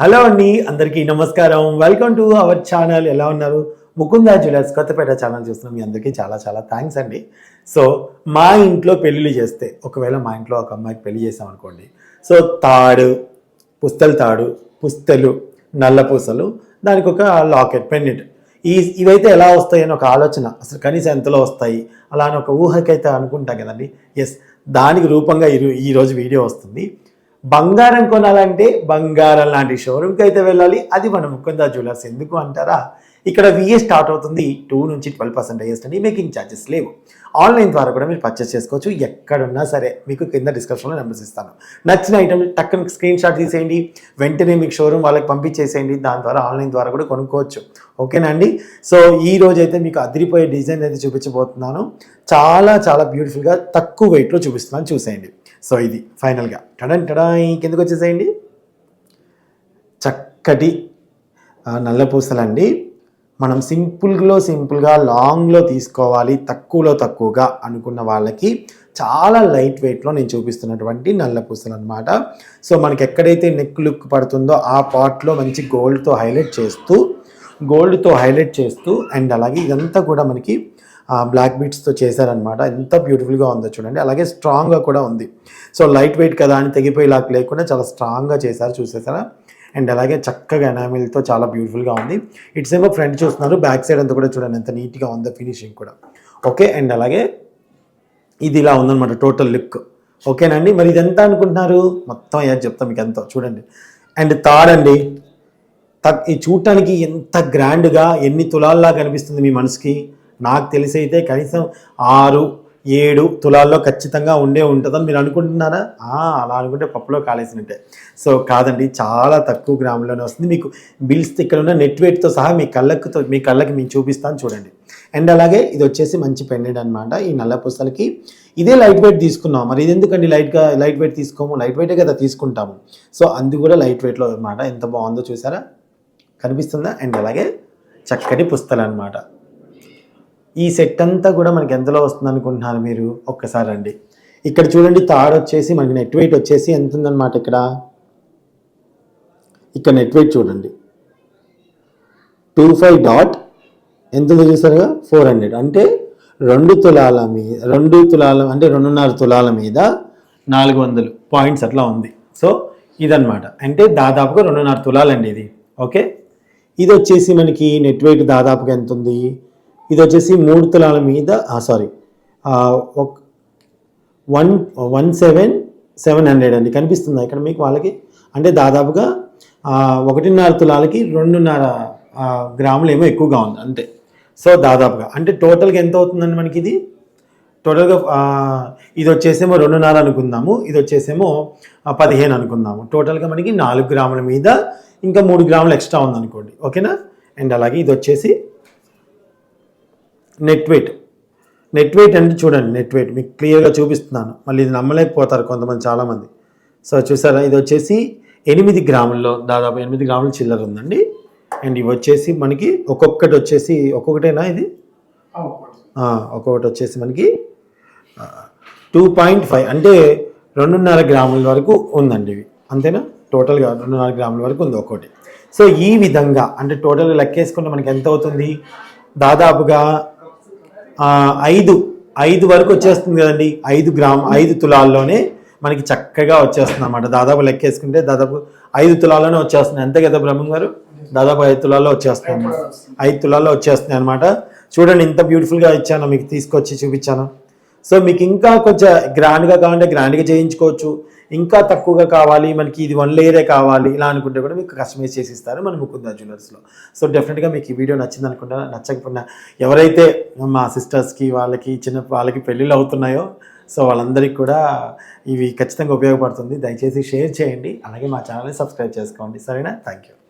Hello అండి అందరికీ నమస్కారం. వెల్కమ్ టు అవర్ ఛానల్ ఎలా ఉన్నారు? ముకుంద జ్యువెలర్స్ కొత్తపేట ఛానల్ చూస్తున్నాం. మీ అందరికీ చాలా చాలా థ్యాంక్స్ అండి. సో మా ఇంట్లో పెళ్ళిళ్ళు చేస్తే ఒకవేళ మా ఇంట్లో ఒక అమ్మాయికి పెళ్ళి చేసామనుకోండి సో తాడు పుస్తలు తాడు పుస్తలు నల్ల పూసలు దానికి ఒక లాకెట్ పెన్నెట్ ఈ ఇవైతే ఎలా వస్తాయి అని ఒక ఆలోచన. అసలు కనీసం ఎంతలో వస్తాయి? అలా అని ఒక ఊహకైతే అనుకుంటాం కదండి. ఎస్ దానికి రూపంగా ఈ ఈరోజు వీడియో వస్తుంది. బంగారం కొనాలంటే బంగారం లాంటి షోరూమ్కి అయితే వెళ్ళాలి. అది మన ముకుందా జ్యువెలర్స్ ఎందుకు అంటారా? ఇక్కడ విఏ స్టార్ట్ అవుతుంది. టూ నుంచి ట్వెల్వ్ పర్సెంట్ అండి మేకింగ్ ఛార్జెస్ లేవు. ఆన్లైన్ ద్వారా కూడా మీరు పర్చేస్ చేసుకోవచ్చు. ఎక్కడున్నా సరే మీకు కింద డిస్క్రిప్షన్లో నెంబర్స్ ఇస్తాను. నచ్చిన ఐటమ్ టక్కన స్క్రీన్ షాట్ తీసేయండి. వెంటనే మీకు షోరూమ్ వాళ్ళకి పంపించేసేయండి. దాని ద్వారా ఆన్లైన్ ద్వారా కూడా కొనుక్కోవచ్చు. ఓకేనా అండి? సో ఈ రోజు అయితే మీకు అదిరిపోయే డిజైన్ అయితే చూపించబోతున్నాను. చాలా చాలా బ్యూటిఫుల్గా తక్కువ వెయిట్లో చూపిస్తున్నాను. చూసేయండి. సో ఇది ఫైనల్గా. టడన్ టడాయి కిందకు వచ్చేసేయండి? చక్కటి నల్ల పూసలండి. మనం సింపుల్లో సింపుల్గా లాంగ్లో తీసుకోవాలి తక్కువలో తక్కువగా అనుకున్న వాళ్ళకి చాలా లైట్ వెయిట్లో నేను చూపిస్తున్నటువంటి నల్ల పూసలు అనమాట సో మనకి ఎక్కడైతే నెక్ లుక్ పడుతుందో ఆ పార్ట్లో మంచి గోల్డ్తో హైలైట్ చేస్తూ గోల్డ్తో హైలైట్ చేస్తూ అండ్ అలాగే ఇదంతా కూడా మనకి బ్లాక్ బీట్స్తో చేశారనమాట ఎంత బ్యూటిఫుల్గా ఉందో చూడండి. అలాగే స్ట్రాంగ్గా కూడా ఉంది. సో లైట్ వెయిట్ కదా అని తెగిపోయేలాగా లేకుండా చాలా స్ట్రాంగ్గా చేశారు. చూసేసారా? అండ్ అలాగే చక్కగా ఎనామిల్తో చాలా బ్యూటిఫుల్గా ఉంది. ఇట్స్ ఏమో ఫ్రంట్ చూస్తున్నారు. బ్యాక్ సైడ్ అంతా కూడా చూడండి. ఎంత నీట్గా ఉందో ఫినిషింగ్ కూడా. ఓకే అండ్ అలాగే ఇది ఇలా ఉందన్నమాట టోటల్ లుక్ ఓకేనండి మరి ఇది ఎంత అనుకుంటున్నారు? మొత్తం అయ్యా చెప్తాం మీకు ఎంతో. చూడండి. అండ్. తాడండి తక్ ఈ చూడటానికి ఎంత గ్రాండ్గా ఎన్ని తులాల్లా కనిపిస్తుంది మీ మనసుకి. నాకు తెలిసి అయితే కనీసం ఆరు ఏడు తులాల్లో ఖచ్చితంగా ఉండే ఉంటుందని మీరు అనుకుంటున్నారా? అలా అనుకుంటే పప్పులో కాలేసినట్టే. సో కాదండి చాలా తక్కువ గ్రాములోనే వస్తుంది. మీకు బిల్స్ ఇక్కడ ఉన్న నెట్ వెయిట్తో సహా మీ కళ్ళకుతో మీ కళ్ళకి మేము చూపిస్తాను చూడండి. అండ్ అలాగే ఇది వచ్చేసి మంచి పెండెంట్ అనమాట ఈ నల్ల పూసలకి ఇదే లైట్ వెయిట్ తీసుకున్నాం. మరి ఇది ఎందుకండి లైట్గా లైట్ వెయిట్ తీసుకోము? లైట్ వెయిటే కదా తీసుకుంటాము. సో అంది కూడా లైట్ వెయిట్లో అనమాట ఎంత బాగుందో చూసారా? కనిపిస్తుందా? అండ్ అలాగే చక్కటి పుస్తలు అనమాట ఈ సెట్ అంతా కూడా మనకి ఎంతలో వస్తుంది అనుకుంటున్నారు మీరు? ఒక్కసారి అండి ఇక్కడ చూడండి థర్డ్ వచ్చేసి మనకి నెట్ వెయిట్ వచ్చేసి ఎంత ఉందన్నమాట ఇక్కడ? ఇక్కడ నెట్ వెయిట్ చూడండి. టూ ఫైవ్ డాట్ ఎంత చూసారుగా? Four hundred. అంటే రెండు తులాల మీద రెండు తులాల అంటే రెండున్నర తులాల మీద నాలుగు వందలు పాయింట్స్ అట్లా ఉంది. సో ఇదన్నమాట. అంటే దాదాపుగా రెండున్నర తులాలండి ఇది. ఓకే? ఇది వచ్చేసి మనకి నెట్ వెయిట్ దాదాపుగా ఎంత ఉంది ఇది వచ్చేసి మూడు తులాల మీద sorry one one seven seven hundred అండి. కనిపిస్తుందా ఇక్కడ మీకు వాళ్ళకి? అంటే దాదాపుగా ఒకటిన్నర తులాలకి రెండున్నర గ్రాములు ఏమో ఎక్కువగా ఉంది అంతే. సో దాదాపుగా. అంటే టోటల్గా ఎంత అవుతుందండి మనకి ఇది? టోటల్గా ఇది వచ్చేసేమో రెండున్నర అనుకుందాము. ఇది వచ్చేసేమో పదిహేను అనుకుందాము. టోటల్గా మనకి నాలుగు గ్రాముల మీద ఇంకా మూడు గ్రాములు ఎక్స్ట్రా ఉందనుకోండి. ఓకేనా? అండ్ అలాగే ఇది వచ్చేసి నెట్ వెయిట్ నెట్ వెయిట్ అంటే చూడండి నెట్ వెయిట్ మీకు క్లియర్గా చూపిస్తున్నాను. మళ్ళీ ఇది నమ్మలేకపోతారు కొంతమంది చాలామంది. సో చూసారా? ఇది వచ్చేసి ఎనిమిది గ్రాముల్లో దాదాపు ఎనిమిది గ్రాముల చిల్లర ఉందండి. అండ్ ఇవి వచ్చేసి మనకి ఒక్కొక్కటి వచ్చేసి ఒక్కొక్కటేనా ఇది? ఒక్కొక్కటి వచ్చేసి మనకి టూ పాయింట్ ఫైవ్ అంటే రెండున్నర గ్రాముల వరకు ఉందండి ఇవి. అంతేనా? టోటల్గా రెండున్నర గ్రాముల వరకు ఉంది ఒక్కోటి. సో ఈ విధంగా అంటే టోటల్గా లెక్కేసుకుంటే మనకి ఎంత అవుతుంది? దాదాపుగా ఐదు ఐదు వరకు వచ్చేస్తుంది కదండి. ఐదు గ్రామ్ ఐదు తులాల్లోనే మనకి చక్కగా వచ్చేస్తుంది అనమాట దాదాపు లెక్కేసుకుంటే దాదాపు ఐదు తులాల్లోనే వచ్చేస్తుంది. అంతే కదా బ్రహ్మం గారు? దాదాపు ఐదు తులాల్లో వచ్చేస్తుంది అనమాట ఐదు తులాల్లో వచ్చేస్తుంది అనమాట చూడండి ఇంత బ్యూటిఫుల్గా ఇచ్చాను మీకు తీసుకొచ్చి చూపించాను. సో మీకు ఇంకా కొంచెం గ్రాండ్గా కావాలంటే గ్రాండ్గా చేయించుకోవచ్చు. ఇంకా తక్కువగా కావాలి మనకి ఇది వన్ లేయరే కావాలి ఇలా అనుకుంటే కూడా మీకు కస్టమైజ్ చేసి ఇస్తారు మన ముకుంద జ్యువెలర్స్లో సో డెఫినెట్గా మీకు ఈ వీడియో నచ్చింది అనుకుంటా నచ్చకపోయినా ఎవరైతే మా సిస్టర్స్కి వాళ్ళకి చిన్న వాళ్ళకి పెళ్ళిళ్ళు అవుతున్నాయో సో వాళ్ళందరికీ కూడా ఇవి ఖచ్చితంగా ఉపయోగపడుతుంది. దయచేసి షేర్ చేయండి. అలాగే మా ఛానల్ని సబ్స్క్రైబ్ చేసుకోండి. సరేనా? Thank you